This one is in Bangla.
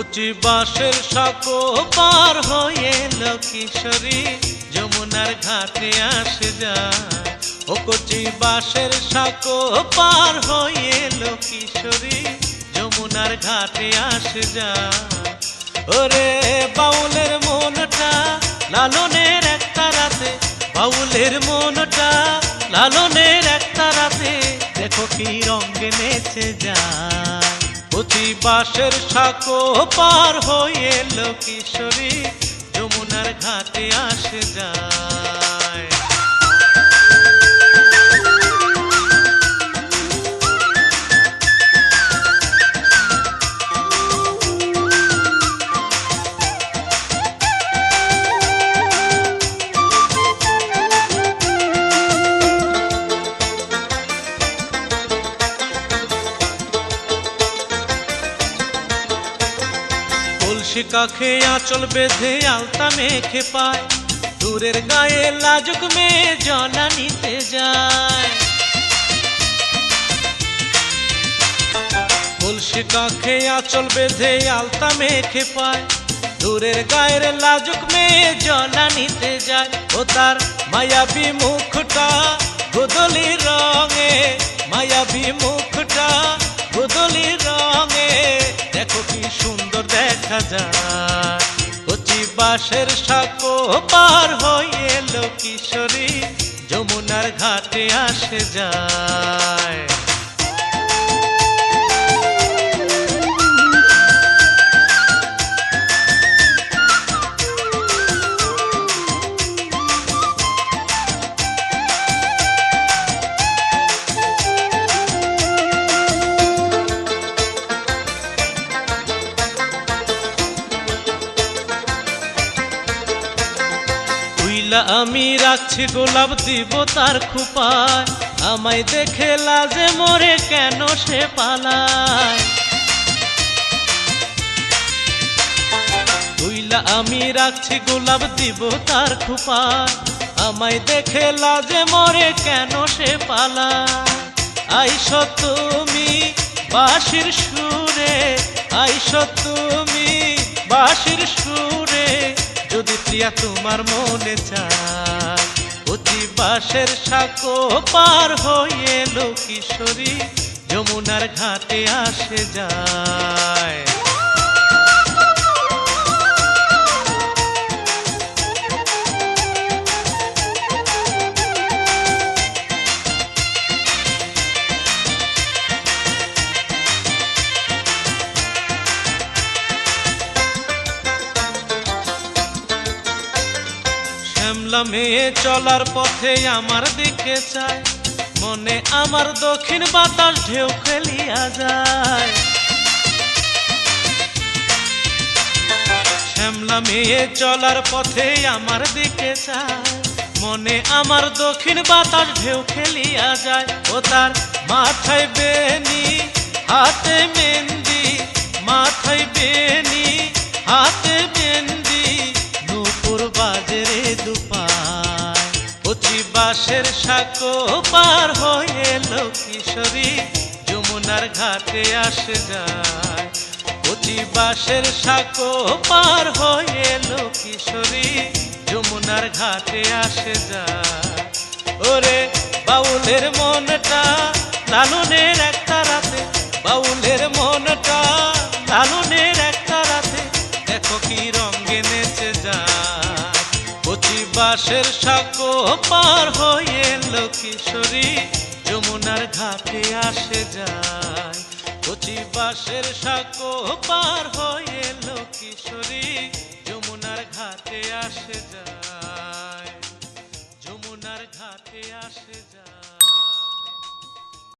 কচি বাঁশের সাঁকো পার হয়ে এলো যমুনার ঘাটে আসে যায় ও কচি বাঁশের সাঁকো পার হয়ে এলো যমুনার ঘাটে আসে যায় ওরে বাউলের মনটা লালনের একটা রাতে। বাউলের মনটা লালনের একটা রাতে। দেখো কি রঙে নেচে যায় অতি বাসের সাঁকো পার হয়ে এলো কিশোরী। যমুনার ঘাটে আসে যায় কলসি কাখে আঁচল বেঁধে আলতা মেখে পায়। দূরের গায়ে লাজুক মেয়ে জলা নিতে যায়। কলসি কাখে আঁচল বেঁধে আলতা মেখে পায়। দূরের গায়ের লাজুক মেয়ে জলা নিতে যায়। ও তার মায়াবী মুখটা গোদলি রঙে, মায়াবী মুখটা গোদলি রঙে। দেখো কি সুন্দর দেখা যায়। কচি বাঁশের সাঁকো পার হয়ে এলো কিশোরী যমুনার ঘাটে আসে যায়। উইলা আমি রাখছি গোলাপ দিব তার খুপায়। আমায় দেখে লাজে মরে কেন সে পালায়। উইলা আমি রাখছি গোলাপ দিব তার খুপায়। আমায় দেখে লাজে মরে কেন সে পালায়। আইসো তুমি বাঁশির সুরে, আইসো তুমি বাঁশির সুরে। যদি প্রিয়া তোমার মনে চায়। অতি বাসের সাঁকো পার হয়ে এলো কিশোরী, যমুনার ঘাটে আসে যায়। শ্যামলা মেয়ে চলার পথে আমার দিকে চায় মনে আমার দক্ষিণ বাতাস ঢেউ খেলিয়া যায়। শ্যামলা মেয়ে, চলার পথে আমার দিকে চায় মনে আমার দক্ষিণ বাতাস ঢেউ খেলিয়া যায়। ও তার মাথায় বেনি হাতে মেহেন্দি, মাথায় বেনি হাতে বাঁশের সাঁকো পার হয়ে এলো যমুনার ঘাটে আসে যায়। কচি বাঁশের সাঁকো পার হয়ে এলো যমুনার ঘাটে আসে যায়। ওরে বাউলের মনটা লালনের একটা রাতে। বাউলের মনটা লালনের একটা রাতে। দেখো কি রঙে নেচে যায়। কচি বাঁশের সাঁকো পার হয়ে লক্ষ্মীশ্বরী যমুনার ঘাটে আসে যায়। কচি বাঁশের সাঁকো পার হয়ে লক্ষ্মীশ্বরী যমুনার ঘাটে আসে যায়।